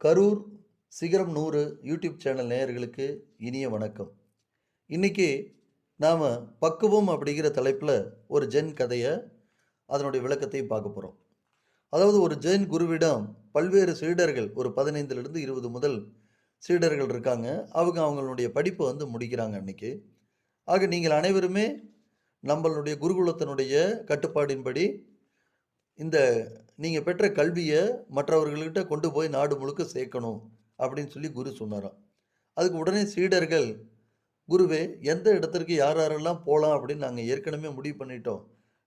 கரூர் சிகரம் நூறு YouTube channel நேயர்களுக்கு இனிய வணக்கம். இன்றைக்கி நாம் பக்குவம் அப்படிங்கிற தலைப்பில் ஒரு ஜென் கதையை அதனுடைய விளக்கத்தையும் பார்க்க போகிறோம் அதாவது ஒரு ஜென் குருவிடம் பல்வேறு சீடர்கள் ஒரு பதினைந்துலேருந்து இருபது முதல் சீடர்கள் இருக்காங்க. அவங்க அவங்களுடைய படிப்பை வந்து முடிக்கிறாங்க அன்றைக்கி ஆக நீங்கள் அனைவருமே நம்மளுடைய குருகுலத்தினுடைய கட்டுப்பாடின்படி இந்த நீங்கள் பெற்ற கல்வியை மற்றவர்கள்கிட்ட கொண்டு போய் நாடு முழுக்க சேர்க்கணும் அப்படின்னு சொல்லி குரு சொன்னாராம். அதுக்கு உடனே சீடர்கள் குருவே எந்த இடத்திற்கு யார் யாரெல்லாம் போகலாம் அப்படின்னு நாங்கள் ஏற்கனவே முடிவு பண்ணிட்டோம்.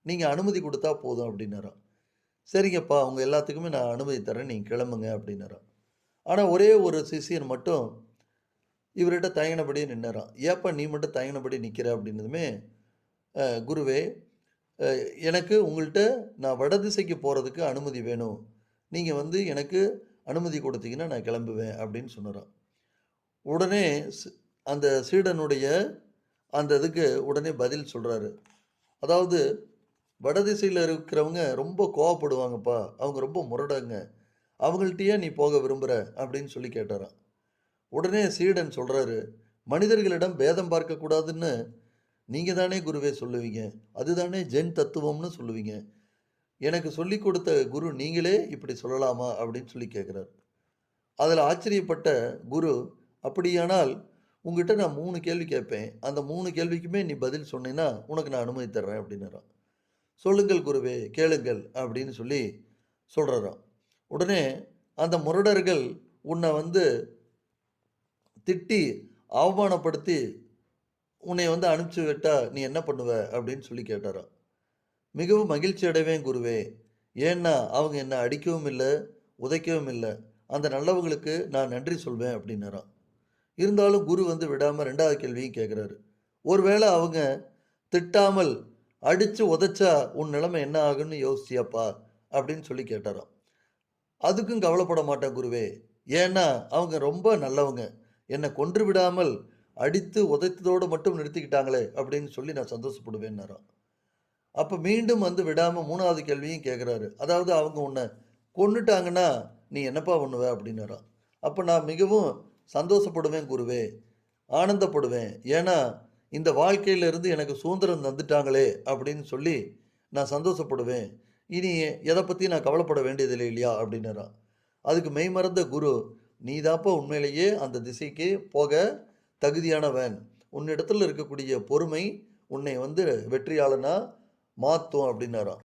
நீங்கள் அனுமதி கொடுத்தா போதும் அப்படின்னாராம். சரிங்கப்பா அவங்க எல்லாத்துக்குமே நான் அனுமதி தரேன் நீங்கள் கிளம்புங்க அப்படின்னாராம். ஆனால் ஒரே ஒரு சிஷியன் மட்டும் இவர்கிட்ட தயங்கினபடியே நின்னாராம். ஏப்பா நீ மட்டும் தயங்கினபடி நிற்கிற அப்படின்னதுமே குருவே எனக்கு உங்கள்கிட்ட நான் வடதிசைக்கு போகிறதுக்கு அனுமதி வேணும். நீங்கள் வந்து எனக்கு அனுமதி கொடுத்தீங்கன்னா நான் கிளம்புவேன் அப்படின்னு சொன்னாராம். உடனே அந்த சீடனுடைய அந்த இதுக்கு உடனே பதில் சொல்கிறாரு அதாவது வடதிசையில் இருக்கிறவங்க ரொம்ப கோவப்படுவாங்கப்பா. அவங்க ரொம்ப முரடாங்க. அவங்கள்ட்டயே நீ போக விரும்புகிற அப்படின்னு சொல்லி கேட்டாரான் உடனே சீடன் சொல்கிறாரு மனிதர்களிடம் பேதம் பார்க்கக்கூடாதுன்னு நீங்கள் தானே குருவே சொல்லுவீங்க. அதுதானே ஜென் தத்துவம்னு சொல்லுவீங்க. எனக்கு சொல்லி கொடுத்த குரு நீங்களே இப்படி சொல்லலாமா அப்படின்னு சொல்லி கேட்குறாரு அதில் ஆச்சரியப்பட்ட குரு அப்படியானால் உங்ககிட்ட நான் மூணு கேள்வி கேட்பேன். அந்த மூணு கேள்விக்குமே நீ பதில் சொன்னீன்னா உனக்கு நான் அனுமதி தர்றேன் அப்படின்னுறான். சொல்லுங்கள் குருவே கேளுங்கள் அப்படின்னு சொல்லி சொல்கிறாராம் உடனே அந்த முரடர்கள் உன்னை வந்து திட்டி அவமானப்படுத்தி உன்னை வந்து அனுப்பிச்சு விட்டா நீ என்ன பண்ணுவ? அப்படின்னு சொல்லி கேட்டாராம். மிகவும் மகிழ்ச்சி அடைவேன் குருவே. ஏன்னா அவங்க என்னை அடிக்கவும் இல்லை உதைக்கவும் இல்லை. அந்த நல்லவங்களுக்கு நான் நன்றி சொல்வேன் அப்படின்னாராம். இருந்தாலும் குரு வந்து விடாமல் ரெண்டாவது கேள்வியும் கேட்குறாரு ஒருவேளை அவங்க திட்டாமல் அடித்து உதைச்சா உன் நிலைமை என்ன ஆகுன்னு யோசிச்சியாப்பா? அப்படின்னு சொல்லி கேட்டாராம். அதுக்கும் கவலைப்பட மாட்டேன் குருவே. ஏன்னா அவங்க ரொம்ப நல்லவங்க. என்னை கொன்று விடாமல் அடித்து உதைத்ததோடு மட்டும் நிறுத்திக்கிட்டாங்களே அப்படின்னு சொல்லி நான் சந்தோஷப்படுவேன்னாராம் அப்போ மீண்டும் வந்து விடாமல் மூணாவது கேள்வியும் கேட்குறாரு அதாவது அவங்க உன்னை கொன்னுட்டாங்கன்னா நீ என்னப்பா பண்ணுவ அப்படின்னாரா. அப்போ நான் மிகவும் சந்தோஷப்படுவேன் குருவே ஆனந்தப்படுவேன். ஏன்னா இந்த வாழ்க்கையிலிருந்து எனக்கு சுதந்திரம் தந்துட்டாங்களே அப்படின்னு சொல்லி நான் சந்தோஷப்படுவேன். இனி எதை பற்றி நான் கவலைப்பட வேண்டியதில்லை இல்லையா அப்படின்னாராம் அதுக்கு மெய்மறந்த குரு நீதாப்பா உண்மையிலேயே அந்த திசைக்கு போக தகுதியானவன். உன்னிடத்தில் இருக்கக்கூடிய பொறுமை உன்னை வந்து வெற்றியாளனாக மாற்றும் அப்படின்னாராம்.